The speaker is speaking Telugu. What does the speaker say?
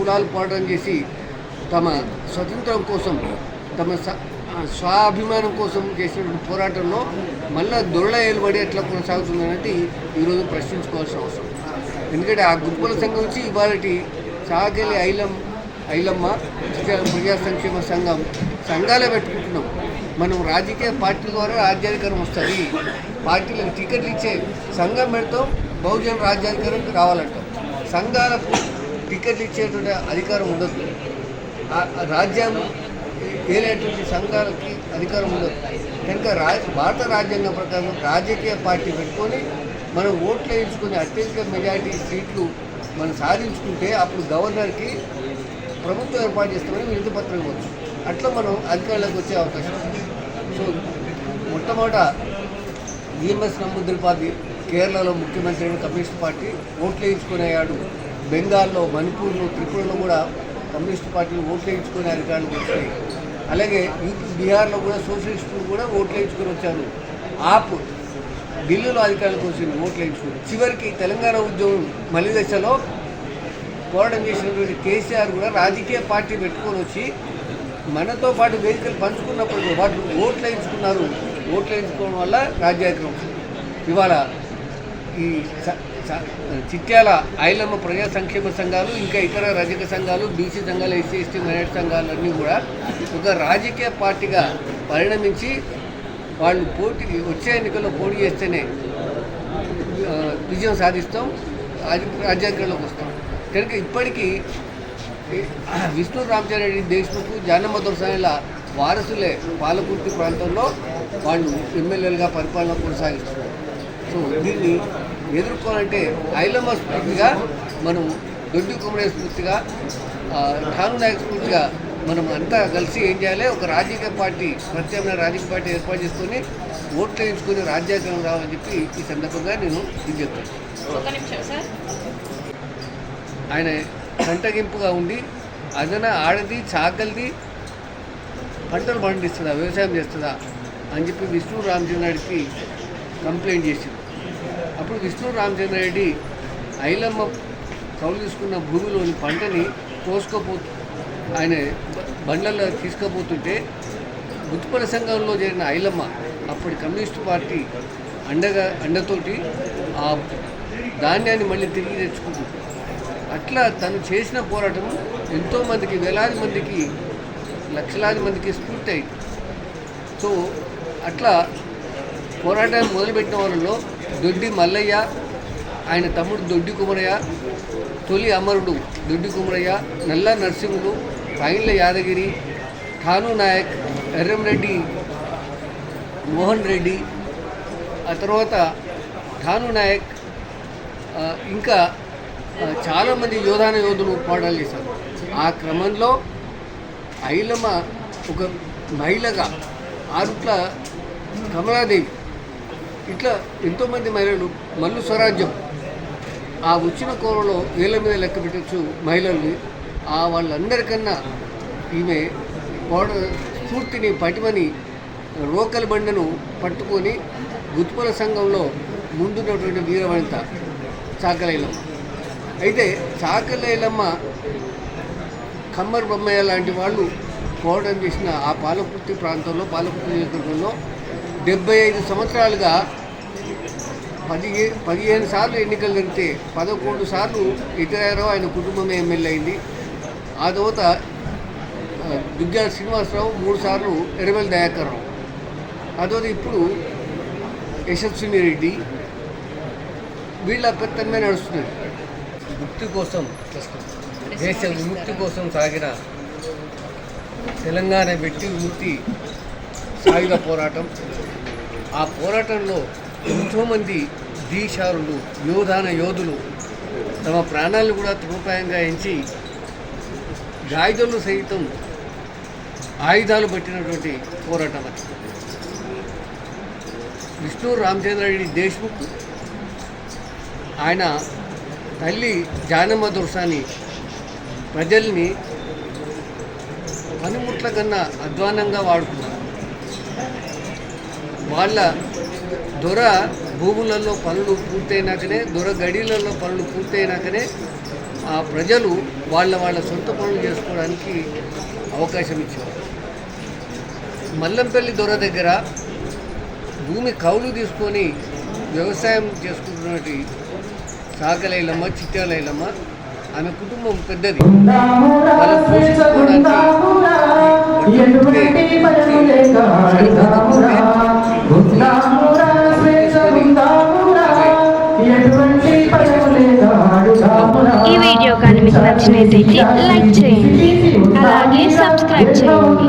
కులాలు పోరాటం చేసి తమ స్వతంత్రం కోసం తమ స్వాభిమానం కోసం చేసినటువంటి పోరాటంలో మళ్ళా దొరల ఏలుబడి ఎట్లా కొనసాగుతుందనేది ఈరోజు ప్రశ్నించుకోవాల్సిన అవసరం. ఎందుకంటే ఆ గుంపుల సంఘం నుంచి ఇవాళటి సాగలి ఐలం ఐలమ్మ ప్రజా సంక్షేమ సంఘం సంఘాలే పెట్టుకుంటున్నాం. మనం రాజకీయ పార్టీల ద్వారా రాజ్యాధికారం వస్తుంది. పార్టీలకు టికెట్లు ఇచ్చే సంఘం పెడతాం బహుజన రాజ్యాధికారం కావాలంటాం సంఘాలకు టికెట్లు ఇచ్చేటువంటి అధికారం ఉండదు. రాజ్యాంగం ఏలేటువంటి సంఘాలకి అధికారం ఉండదు. కనుక రా భారత రాజ్యాంగం ప్రకారం రాజకీయ పార్టీ పెట్టుకొని మనం ఓట్లు వేయించుకుని అత్యధిక మెజారిటీ సీట్లు మనం సాధించుకుంటే అప్పుడు గవర్నర్కి ప్రభుత్వం ఏర్పాటు చేస్తామని వినతి పత్రం ఇవ్వచ్చు. అట్లా మనం అధికారులకు వచ్చే అవకాశం సో మొట్టమొదట ఈఎంఎస్ నమ్ముద్రిపాది కేరళలో ముఖ్యమంత్రి అయిన కమ్యూనిస్ట్ పార్టీ ఓట్లు వేయించుకునేవాడు బెంగాల్లో మణిపూర్లో త్రిపురలో కూడా కమ్యూనిస్ట్ పార్టీలు ఓట్లు వేయించుకునే అధికారులకు వచ్చాయి. అలాగే బీహార్లో కూడా సోషలిస్టులు కూడా ఓట్లు వేయించుకొని వచ్చారు. ఆప్ ఢిల్లీలో అధికారులకు వచ్చింది ఓట్లు వేయించుకుని చివరికి తెలంగాణ ఉద్యమం మలి దశలో పోరాటం చేసినటువంటి కేసీఆర్ కూడా రాజకీయ పార్టీ పెట్టుకొని వచ్చి మనతో పాటు వేదికలు పంచుకున్నప్పుడు వాటి ఓట్లు వేయించుకున్నారు ఓట్లు వేయించుకోవడం వల్ల రాజ్యాధికారం ఇవాళ ఈ చిట్యాల ఐలమ్మ ప్రజా సంక్షేమ సంఘాలు ఇంకా ఇతర రజక సంఘాలు బీసీ సంఘాలు ఎస్సీ ఎస్టీ మైనార్టీ సంఘాలు అన్నీ కూడా ఒక రాజకీయ పార్టీగా పరిణమించి వాళ్ళు పోటీ వచ్చే ఎన్నికల్లో పోటీ చేస్తేనే విజయం సాధిస్తాం రాజ- రాజ్యాంగంలోకి వస్తాం. కనుక ఇప్పటికీ విష్ణు రామచంద్ర దేశ్ముఖ్ జానమ్మ దొరసానిల వారసులే పాలకుర్తి ప్రాంతంలో వాళ్ళు ఎమ్మెల్యేలుగా పరిపాలన కొనసాగిస్తున్నారు. సో దీన్ని ఎదుర్కోవాలంటే ఐలమ్మ స్ఫూర్తిగా మనం దొడ్డి కుమరే స్ఫూర్తిగా ఠాను నాయక్ స్ఫూర్తిగా మనం అంతా కలిసి ఏం చేయాలి? ఒక రాజకీయ పార్టీ ప్రత్యామ్నాయ రాజకీయ పార్టీ ఏర్పాటు చేసుకొని ఓట్లు వేయించుకొని రాజ్యాంగం రావాలని చెప్పి ఈ సందర్భంగా నేను ఇది చెప్తాను. ఆయన కంటగింపుగా ఉండి అదన ఆడది చాకలిది పంటలు పండిస్తుందా వ్యవసాయం చేస్తుందా అని చెప్పి విష్ణు రామచంద్రారెడ్డికి కంప్లైంట్ చేసింది. అప్పుడు విష్ణు రామచంద్ర రెడ్డి ఐలమ్మ కౌలు తీసుకున్న భూమిలోని పంటని కోసుకోపో ఆయన బండ్లలో తీసుకుపోతుంటే గుత్తుపల సంఘంలో చేరిన ఐలమ్మ అప్పటి కమ్యూనిస్ట్ పార్టీ అండగా అండతోటి ఆ ధాన్యాన్ని మళ్ళీ తిరిగి తెచ్చుకుంటుంది అట్లా తను చేసిన పోరాటం ఎంతోమందికి వేలాది మందికి లక్షలాది మందికి స్ఫూర్తి అయింది సో అట్లా పోరాటాన్ని మొదలుపెట్టిన వాళ్ళలో దొడ్డి మల్లయ్య ఆయన తమ్ముడు దొడ్డి కుమరయ్య తొలి అమరుడు దొడ్డి కుమరయ్య నల్ల నర్సింహుడు పైన్ల యాదగిరి ఠాను నాయక్ ఎర్రంరెడ్డి మోహన్ రెడ్డి ఆ తర్వాత ఠాను నాయక్ ఇంకా చాలామంది యోధాన యోధులు పోరాటాలు చేశారు. ఆ క్రమంలో ఐలమ్మ ఒక మహిళగా ఆరుట్ల కమలాదేవి ఇట్లా ఎంతోమంది మహిళలు మల్లు స్వరాజ్యం. ఆ వచ్చిన కోరలో వేల మీద లెక్క పెట్టచ్చు మహిళల్ని. ఆ వాళ్ళందరికన్నా ఈమె పోడ స్ఫూర్తిని పటిమని రోకలి బండను పట్టుకొని గుత్పల సంఘంలో ముందున్నటువంటి వీరవనిత చాకలైలమ్మ అయితే చాకలైలమ్మ కమ్మర్ బొమ్మయ్య లాంటి వాళ్ళు పోవడం చేసిన ఆ పాలకుర్తి ప్రాంతంలో పాలకుర్తి నియోజకవర్గంలో డెబ్బై ఐదు సంవత్సరాలుగా పదిహే పదిహేను సార్లు ఎన్నికలు జరిగితే పదకొండు సార్లు ఇతరారావు ఆయన కుటుంబమే ఎమ్మెల్యే అయింది. ఆ తర్వాత ఆ, దుగ్గ్యాల శ్రీనివాసరావు మూడు సార్లు ఎర్రవెల్లి దయాకర్ రావు. ఆ తర్వాత ఇప్పుడు యశస్విని రెడ్డి. వీళ్ళ పెత్తనమే నడుస్తున్నారు. ముక్తి కోసం దేశ విముక్తి కోసం సాగిన తెలంగాణ వ్యక్తి విముక్తి సాయుధ పోరాటం. ఆ పోరాటంలో ఎంతోమంది ధీశారులు యోధాన యోధులు తమ ప్రాణాలను కూడా త్రూపాయంగా ఎంచి గాయదులు సైతం ఆయుధాలు పట్టినటువంటి పోరాటం అది. విష్ణు రామచంద్రారెడ్డి దేశ్ముఖ్ ఆయన తల్లి జానమ్మ దుర్సాని ప్రజల్ని పనిముట్ల కన్నా అధ్వానంగా వాడుకున్నారు. వాళ్ళ దొర భూములలో పనులు పూర్తయినాకనే దొర గడిలలో పనులు పూర్తయినాకనే ఆ ప్రజలు వాళ్ళ వాళ్ళ సొంత పనులు చేసుకోవడానికి అవకాశం ఇచ్చేవారు మల్లంపల్లి దొర దగ్గర భూమి కౌలు తీసుకొని వ్యవసాయం చేసుకుంటున్నటువంటి సాకలైలమ్మ చిట్టాలైలమ్మ ఆమె కుటుంబం పెద్దది. వాళ్ళు పోషించుకోవడానికి మీకు నచ్చినట్లయితే లైక్ చేయండి. అలాగే సబ్స్క్రైబ్ చేయండి.